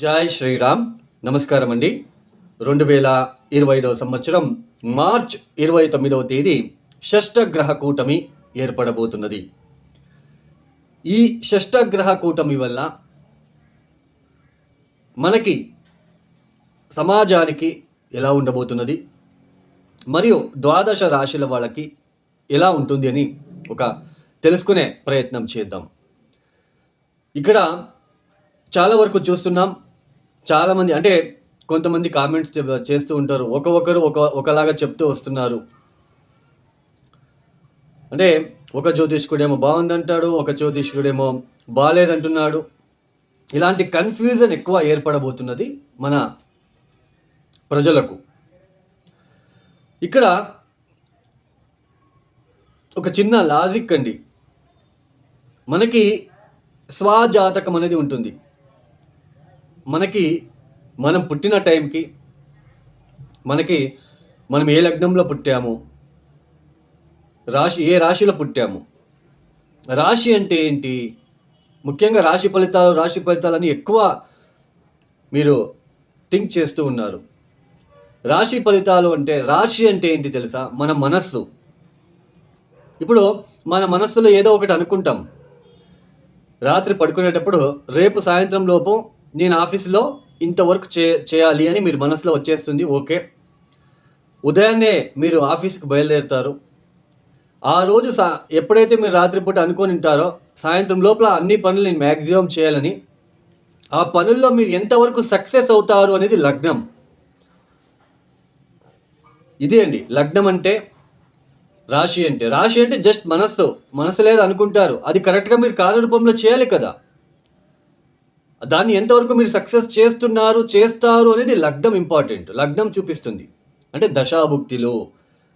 జై శ్రీరామ్. నమస్కారం అండి రెండు వేల ఇరవై ఐదవ సంవత్సరం మార్చ్ ఇరవై తొమ్మిదవ తేదీ షష్టగ్రహ కూటమి ఏర్పడబోతున్నది. ఈ షష్టగ్రహ కూటమి వల్ల మనకి సమాజానికి ఎలా ఉండబోతున్నది మరియు ద్వాదశ రాశుల వాళ్ళకి ఎలా ఉంటుంది అని ఒక తెలుసుకునే ప్రయత్నం చేద్దాం. ఇక్కడ చాలా వరకు చూస్తున్నాం. చాలామంది అంటే కొంతమంది కామెంట్స్ చేస్తూ ఉంటారు. ఒక ఒకరు ఒక ఒకలాగా చెప్తూ వస్తున్నారు. అంటే ఒక జ్యోతిష్కుడేమో బాగుందంటాడు ఒక జ్యోతిష్కుడేమో బాగాలేదంటున్నాడు ఇలాంటి కన్ఫ్యూజన్ ఎక్కువ ఏర్పడబోతున్నది మన ప్రజలకు. ఇక్కడ ఒక చిన్న లాజిక్ అండి. మనకి స్వజాతకం అనేది ఉంటుంది. మనకి మనం పుట్టిన టైంకి మనకి మనం ఏ లగ్నంలో పుట్టాము రాశి ఏ రాశిలో పుట్టాము రాశి అంటే ఏంటి? ముఖ్యంగా రాశి ఫలితాలు రాశి ఫలితాలని ఎక్కువ మీరు థింక్ చేస్తూ ఉన్నారు. రాశి ఫలితాలు అంటే రాశి అంటే ఏంటి తెలుసా? మన మనస్సు. ఇప్పుడు మన మనస్సులో ఏదో ఒకటి అనుకుంటాం. రాత్రి పడుకునేటప్పుడు రేపు సాయంత్రం లోపు నేను ఆఫీస్లో ఇంత వర్క్ చే చేయాలి అని మీరు మనసులో వచ్చేస్తుంది ఓకే. ఉదయాన్నే మీరు ఆఫీస్కి బయలుదేరుతారు. ఆ రోజు సా ఎప్పుడైతే మీరు రాత్రిపూట అనుకొని ఉంటారో సాయంత్రం లోపల అన్ని పనులు నేను మ్యాక్సిమం చేయాలని. ఆ పనుల్లో మీరు ఎంతవరకు సక్సెస్ అవుతారు అనేది లగ్నం. ఇదే అండి లగ్నం అంటే రాశి అంటే. రాశి అంటే జస్ట్ మనస్సు. మనసు లేదు అనుకుంటారు. అది కరెక్ట్గా మీరు కార్యరూపంలో చేయాలి కదా. దాన్ని ఎంతవరకు మీరు సక్సెస్ చేస్తున్నారు చేస్తారు అనేది లగ్నం ఇంపార్టెంట్. లగ్నం చూపిస్తుంది. అంటే దశాభుక్తిలో.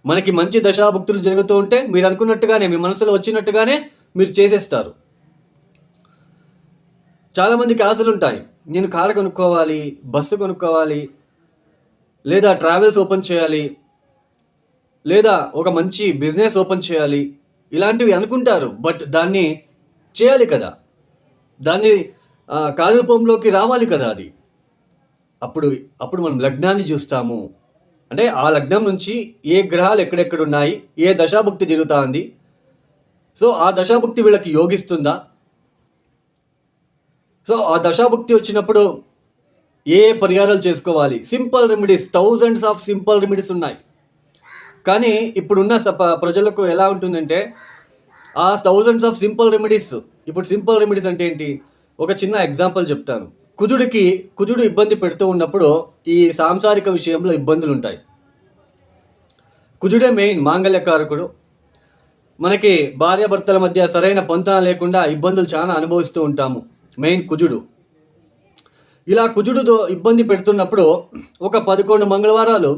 మనకి మంచి దశాభుక్తులు జరుగుతూ ఉంటే మీరు అనుకున్నట్టుగానే మీ మనసులో వచ్చినట్టుగానే మీరు చేసేస్తారు. చాలామందికి ఆశలు ఉంటాయి నేను కారు కొనుక్కోవాలి బస్సు కొనుక్కోవాలి లేదా ట్రావెల్స్ ఓపెన్ చేయాలి లేదా ఒక మంచి బిజినెస్ ఓపెన్ చేయాలి ఇలాంటివి అనుకుంటారు. బట్ దాన్ని చేయాలి కదా. దాన్ని కార్యరూపంలోకి రావాలి కదా అది. అప్పుడు అప్పుడు మనం లగ్నాన్ని చూస్తాము. అంటే ఆ లగ్నం నుంచి ఏ గ్రహాలు ఎక్కడెక్కడ ఉన్నాయి ఏ దశాభుక్తి జరుగుతా ఉంది సో ఆ దశాభుక్తి వీళ్ళకి యోగిస్తుందా? సో ఆ దశాభుక్తి వచ్చినప్పుడు ఏ ఏ పరిహారాలు చేసుకోవాలి? Simple remedies thousands of simple remedies ఉన్నాయి. కానీ ఇప్పుడున్న సప- ప్రజలకు ఎలా ఉంటుందంటే ఆ థౌజండ్స్ ఆఫ్ సింపుల్ రెమెడీస్ ఇప్పుడు సింపుల్ రెమెడీస్ అంటే ఏంటి? ఒక చిన్న ఎగ్జాంపుల్ చెప్తాను. కుజుడికి కుజుడు ఇబ్బంది పెడుతూ ఉన్నప్పుడు ఈ సాంసారిక విషయంలో ఇబ్బందులు ఉంటాయి కుజుడే మెయిన్ మాంగళ్యకారకుడు. మనకి భార్యాభర్తల మధ్య సరైన పొంతన లేకుండా ఇబ్బందులు చాలా అనుభవిస్తూ ఉంటాము మెయిన్ కుజుడు. ఇలా కుజుడుతో ఇబ్బంది పెడుతున్నప్పుడు ఒక పదకొండు మంగళవారాలు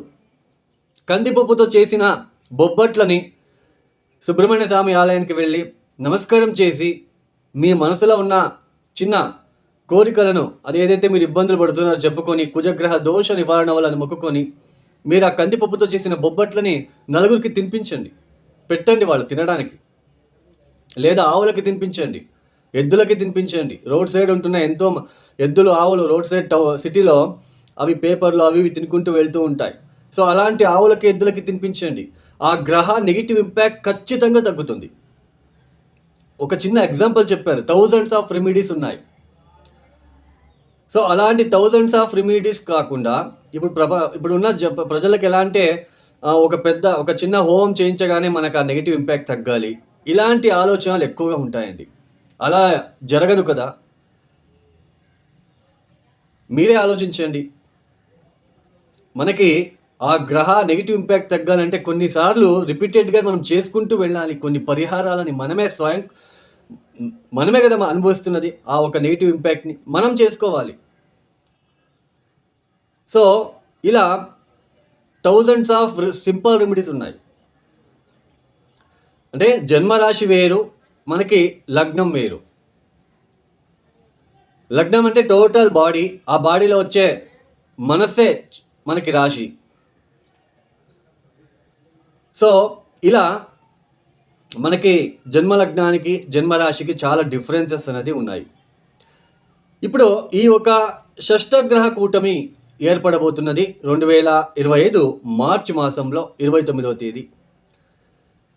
కందిపప్పుతో చేసిన బొబ్బట్లని సుబ్రహ్మణ్య స్వామి ఆలయానికి వెళ్ళి నమస్కారం చేసి మీ మనసులో ఉన్న చిన్న కోరికలను అది ఏదైతే మీరు ఇబ్బందులు పడుతున్నారో చెప్పుకొని కుజగ్రహ దోష నివారణ వలన మొక్కుకొని మీరు ఆ కందిపప్పుతో చేసిన బొబ్బట్లని నలుగురికి తినిపించండి. పెట్టండి వాళ్ళు తినడానికి. లేదా ఆవులకి తినిపించండి. ఎద్దులకి తినిపించండి. రోడ్ సైడ్ ఉంటున్న ఎంతో ఎద్దులు ఆవులు రోడ్ సైడ్ టౌ సిటీలో అవి పేపర్లు అవి ఇవి తినుకుంటూ వెళ్తూ ఉంటాయి. సో అలాంటి ఆవులకి ఎద్దులకి తినిపించండి. ఆ గ్రహ నెగిటివ్ ఇంపాక్ట్ ఖచ్చితంగా తగ్గుతుంది. ఒక చిన్న ఎగ్జాంపుల్ చెప్పారు థౌజండ్స్ ఆఫ్ రెమెడీస్ ఉన్నాయి. సో అలాంటి థౌజండ్స్ ఆఫ్ రెమెడీస్ కాకుండా ఇప్పుడు ప్రభ ఇప్పుడున్న జ ప్రజలకు ఎలా అంటే ఒక పెద్ద ఒక చిన్న హోమ్ చేయించగానే మనకు ఆ నెగిటివ్ ఇంపాక్ట్ తగ్గాలి. ఇలాంటి ఆలోచనలు ఎక్కువగా ఉంటాయండి. అలా జరగదు కదా. మీరే ఆలోచించండి. మనకి ఆ గ్రహ నెగిటివ్ ఇంపాక్ట్ తగ్గాలంటే కొన్నిసార్లు రిపీటెడ్గా మనం చేసుకుంటూ వెళ్ళాలి. కొన్ని పరిహారాలని మనమే స్వయం మనమే కదా అనుభవిస్తున్నది. ఆ ఒక నెగిటివ్ ఇంపాక్ట్ని మనం చేసుకోవాలి. సో ఇలా థౌజండ్స్ ఆఫ్ సింపుల్ రెమెడీస్ ఉన్నాయి. అంటే జన్మరాశి వేరు మనకి లగ్నం వేరు. లగ్నం అంటే టోటల్ బాడీ ఆ బాడీలో వచ్చే మనస్సే మనకి రాశి. సో ఇలా మనకి జన్మలగ్నానికి జన్మరాశికి చాలా డిఫరెన్సెస్ అనేది ఉన్నాయి. ఇప్పుడు ఈ ఒక షష్టగ్రహ కూటమి ఏర్పడబోతున్నది రెండు వేల ఇరవై ఐదు మార్చి మాసంలో ఇరవై తొమ్మిదవ తేదీ.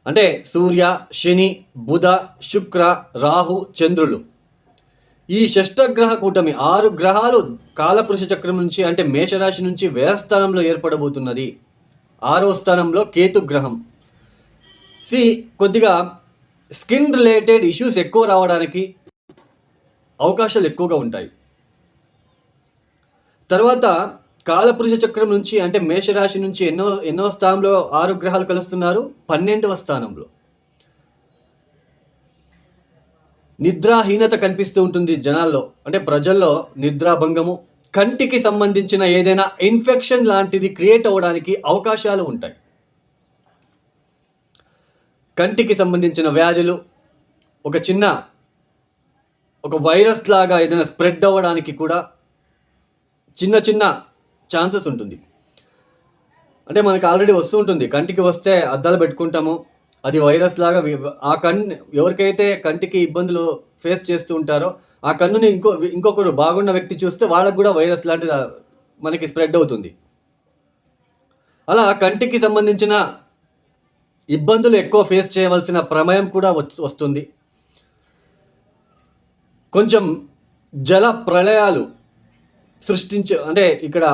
అంటే సూర్య శని బుధ శుక్ర రాహు చంద్రులు. ఈ షష్టగ్రహ కూటమి ఆరు గ్రహాలు కాలపురుష చక్రం నుంచి అంటే మేషరాశి నుంచి వ్యయస్థానంలో ఏర్పడబోతున్నది. ఆరో స్థానంలో కేతు గ్రహం సి కొద్దిగా స్కిన్ రిలేటెడ్ ఇష్యూస్ ఎక్కువ రావడానికి అవకాశాలు ఎక్కువగా ఉంటాయి. తర్వాత కాలపురుష చక్రం నుంచి అంటే మేషరాశి నుంచి ఎన్నో ఎన్నో స్థానంలో ఆరు గ్రహాలు కలుస్తున్నారు. పన్నెండవ స్థానంలో. నిద్రాహీనత కనిపిస్తూ ఉంటుంది జనాల్లో. అంటే ప్రజల్లో నిద్రాభంగము కంటికి సంబంధించిన ఏదైనా ఇన్ఫెక్షన్ లాంటిది క్రియేట్ అవ్వడానికి అవకాశాలు ఉంటాయి. కంటికి సంబంధించిన వ్యాధులు ఒక చిన్న ఒక వైరస్ లాగా ఏదైనా స్ప్రెడ్ అవ్వడానికి కూడా చిన్న చిన్న ఛాన్సెస్ ఉంటుంది. అంటే మనకు ఆల్రెడీ వస్తూ ఉంటుంది. కంటికి వస్తే అద్దాలు పెట్టుకుంటాము. అది వైరస్ లాగా ఆ కన్ ఎవరికైతే కంటికి ఇబ్బందులు ఫేస్ చేస్తూ ఉంటారో ఆ కన్నుని ఇంకో ఇంకొకరు బాగున్న వ్యక్తి చూస్తే వాళ్ళకు కూడా వైరస్ లాంటిది మనకి స్ప్రెడ్ అవుతుంది. అలా కంటికి సంబంధించిన ఇబ్బందులు ఎక్కువ ఫేస్ చేయవలసిన ప్రమేయం కూడా వస్తుంది. కొంచెం జల ప్రళయాలు సృష్టించే అంటే ఇక్కడ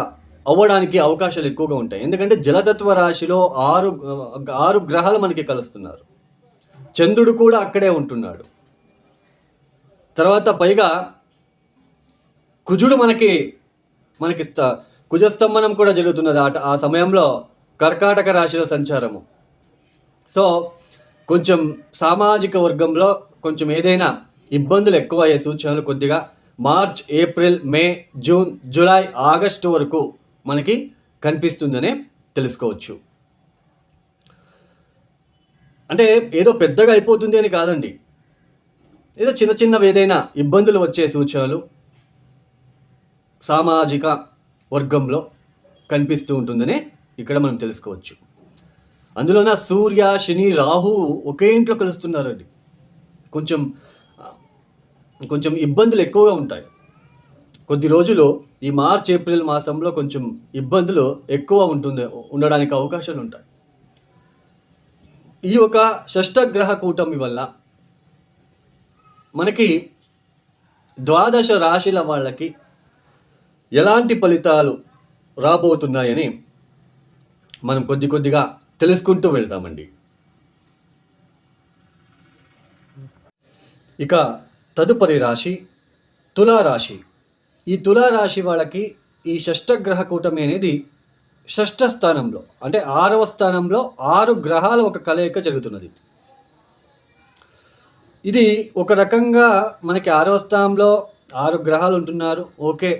అవ్వడానికి అవకాశాలు ఎక్కువగా ఉంటాయి. ఎందుకంటే జలతత్వ రాశిలో ఆరు ఆరు గ్రహాలు మనకి కలుస్తున్నారు. చంద్రుడు కూడా అక్కడే ఉంటున్నాడు. తర్వాత పైగా కుజుడు మనకి మనకి కుజస్తంభనం కూడా జరుగుతున్నది ఆ ఆ సమయంలో కర్కాటక రాశిలో సంచారము. సో కొంచెం సామాజిక వర్గంలో కొంచెం ఏదైనా ఇబ్బందులు ఎక్కువ అయ్యే సూచనలు కొద్దిగా March April May June July August వరకు మనకి కనిపిస్తుందనే తెలుసుకోవచ్చు. అంటే ఏదో పెద్దగా అయిపోతుంది అని కాదండి. ఏదో చిన్న చిన్నవి ఏదైనా ఇబ్బందులు వచ్చే సూచనలు సామాజిక వర్గంలో కనిపిస్తూ ఉంటుందని ఇక్కడ మనం తెలుసుకోవచ్చు. అందులోన సూర్య శని రాహు ఒకే ఇంట్లో కలుస్తున్నారండి. కొంచెం కొంచెం ఇబ్బందులు ఎక్కువగా ఉంటాయి. కొద్ది రోజులు ఈ మార్చ్ ఏప్రిల్ మాసంలో కొంచెం ఇబ్బందులు ఎక్కువ ఉంటుంది ఉండడానికి అవకాశాలు ఉంటాయి. ఈ ఒక షష్టగ్రహ కూటమి వల్ల మనకి ద్వాదశ రాశిల వాళ్ళకి ఎలాంటి ఫలితాలు రాబోతున్నాయని మనం కొద్ది కొద్దిగా తెలుసుకుంటూ వెళ్తామండి ఇక తదుపరి రాశి తులారాశి. ఈ తులారాశి వాళ్ళకి ఈ షష్టగ్రహ కూటమి అనేది షష్ఠ స్థానంలో అంటే ఆరవ స్థానంలో ఆరు గ్రహాల ఒక కలయిక జరుగుతున్నది. ఇది ఒక రకంగా మనకి ఆరవ స్థానంలో ఆరు గ్రహాలు ఉంటున్నారు. ఓకే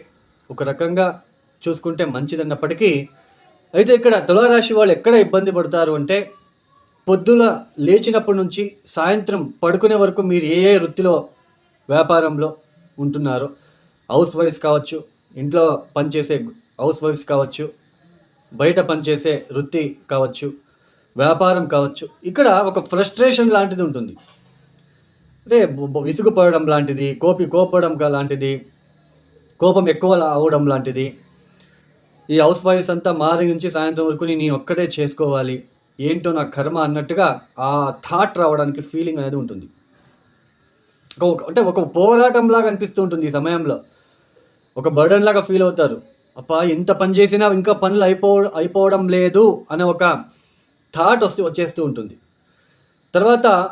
ఒక రకంగా చూసుకుంటే మంచిదన్నప్పటికీ అయితే ఇక్కడ తులారాశి వాళ్ళు ఎక్కడ ఇబ్బంది పడతారు అంటే పొద్దున లేచినప్పటి నుంచి సాయంత్రం పడుకునే వరకు మీరు ఏ ఏ వృత్తిలో వ్యాపారంలో ఉంటున్నారో? హౌస్ వైఫ్స్ కావచ్చు ఇంట్లో పనిచేసే హౌస్ వైఫ్స్ కావచ్చు బయట పనిచేసే వృత్తి కావచ్చు వ్యాపారం కావచ్చు. ఇక్కడ ఒక ఫ్రస్ట్రేషన్ లాంటిది ఉంటుంది. అంటే విసుగుపడడం లాంటిది కోపి కోపడం లాంటిది కోపం ఎక్కువ అవడం లాంటిది. ఈ హౌస్ వైఫ్స్ అంతా మారి నుంచి సాయంత్రం వరకు నేను ఒక్కటే చేసుకోవాలి. ఏంటో నా కర్మ అన్నట్టుగా ఆ థాట్ రావడానికి ఫీలింగ్ అనేది ఉంటుంది. ఒక- అంటే ఒక పోరాటం లాగా అనిపిస్తూ ఉంటుంది ఈ సమయంలో. ఒక బర్డన్ లాగా ఫీల్ అవుతారు. అప్ప ఎంత పని చేసినా ఇంకా పనులు అయిపో అయిపోవడం లేదు అనే ఒక థాట్ వస్తూ వచ్చేస్తూ ఉంటుంది. తర్వాత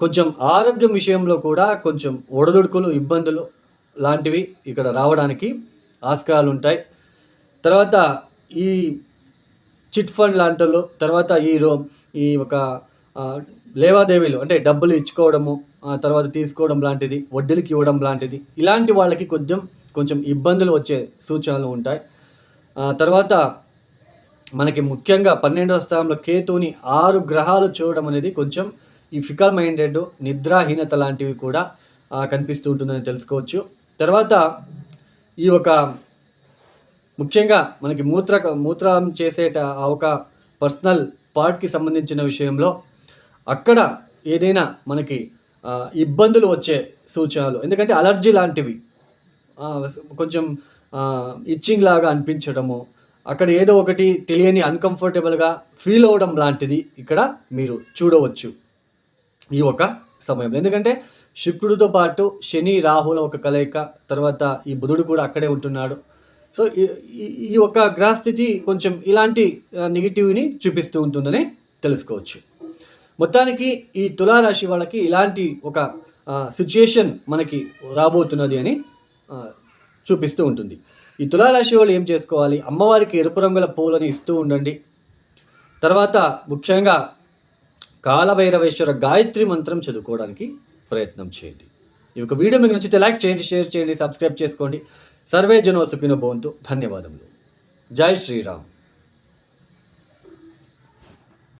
కొంచెం ఆరోగ్యం విషయంలో కూడా కొంచెం ఒడదుడుకులు ఇబ్బందులు లాంటివి ఇక్కడ రావడానికి ఆస్కారాలు ఉంటాయి. తర్వాత ఈ చిట్ ఫండ్ లాంటిలో తర్వాత ఈ రో ఈ ఒక లేవాదేవీలు అంటే డబ్బులు ఇచ్చుకోవడము తర్వాత తీసుకోవడం లాంటిది వడ్డీలకి ఇవ్వడం లాంటిది ఇలాంటి వాళ్ళకి కొంచెం కొంచెం ఇబ్బందులు వచ్చే సూచనలు ఉంటాయి. తర్వాత మనకి ముఖ్యంగా పన్నెండవ స్థానంలో కేతుని ఆరు గ్రహాలు చూడడం అనేది కొంచెం ఈ ఫికల్ మైండెడ్ నిద్రాహీనత లాంటివి కూడా కనిపిస్తూ ఉంటుందని తెలుసుకోవచ్చు. తర్వాత ఈ ఒక ముఖ్యంగా మనకి మూత్ర మూత్రం చేసేట ఆ ఒక పర్సనల్ పార్ట్కి సంబంధించిన విషయంలో అక్కడ ఏదైనా మనకి ఇబ్బందులు వచ్చే సూచనలు ఎందుకంటే అలర్జీ లాంటివి కొంచెం ఇచ్చింగ్ లాగా అనిపించడము అక్కడ ఏదో ఒకటి తెలియని అన్కంఫర్టబుల్గా ఫీల్ అవ్వడం లాంటిది ఇక్కడ మీరు చూడవచ్చు. ఈ ఒక సమయంలో. ఎందుకంటే శుక్రుడితో పాటు శని రాహుల ఒక కలయిక తర్వాత ఈ బుధుడు కూడా అక్కడే ఉంటున్నాడు. సో ఈ- యొక్క ఒక గ్రహస్థితి కొంచెం ఇలాంటి నెగిటివ్ని చూపిస్తూ ఉంటుందని తెలుసుకోవచ్చు. మొత్తానికి ఈ తులారాశి వాళ్ళకి ఇలాంటి ఒక సిచ్యుయేషన్ మనకి రాబోతున్నది అని చూపిస్తూ ఉంటుంది. ఈ తులారాశి వాళ్ళు ఏం చేసుకోవాలి? అమ్మవారికి ఎరుపు రంగుల పూలని ఇస్తూ ఉండండి. తర్వాత ముఖ్యంగా కాలభైరవేశ్వర గాయత్రి మంత్రం చదువుకోవడానికి ప్రయత్నం చేయండి. ఈ యొక్క వీడియో మీకు నచ్చితే లైక్ చేయండి షేర్ చేయండి సబ్స్క్రైబ్ చేసుకోండి. సర్వే జనో సుఖినో భవంతు. ధన్యవాదములు. జై శ్రీరామ్.